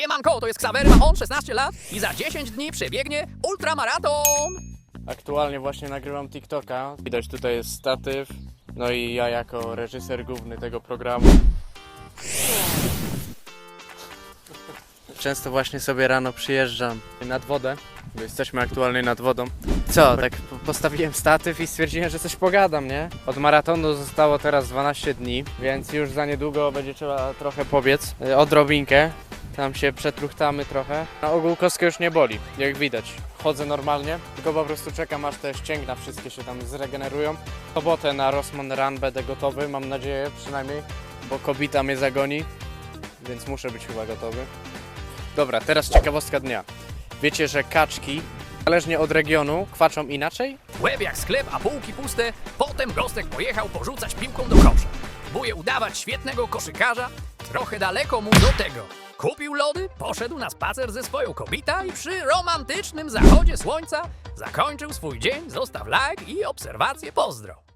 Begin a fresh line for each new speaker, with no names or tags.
Siemanko, to jest Ksawery, ma on 16 lat i za 10 dni przebiegnie ultramaraton.
Aktualnie właśnie nagrywam TikToka. Widać tutaj jest statyw. No i ja jako reżyser główny tego programu. Często właśnie sobie rano przyjeżdżam nad wodę, bo jesteśmy aktualnie nad wodą. Co, tak po- postawiłem statyw i stwierdziłem, że coś pogadam, nie? Od maratonu zostało teraz 12 dni, więc już za niedługo będzie trzeba trochę pobiec, y, odrobinkę. Tam się przetruchtamy trochę. Na ogół kostkę już nie boli, jak widać. Chodzę normalnie, tylko po prostu czekam aż te ścięgna wszystkie się tam zregenerują. W sobotę na Rossmann Run będę gotowy, mam nadzieję przynajmniej, bo kobita mnie zagoni, więc muszę być chyba gotowy. Dobra, teraz ciekawostka dnia. Wiecie, że kaczki, zależnie od regionu, kwaczą inaczej?
Łeb jak sklep, a półki puste. Potem Gostek pojechał porzucać piłką do kosza. Próbuje udawać świetnego koszykarza. Trochę daleko mu do tego. Kupił lody, poszedł na spacer ze swoją kobietą i przy romantycznym zachodzie słońca zakończył swój dzień. Zostaw like i obserwację, pozdro.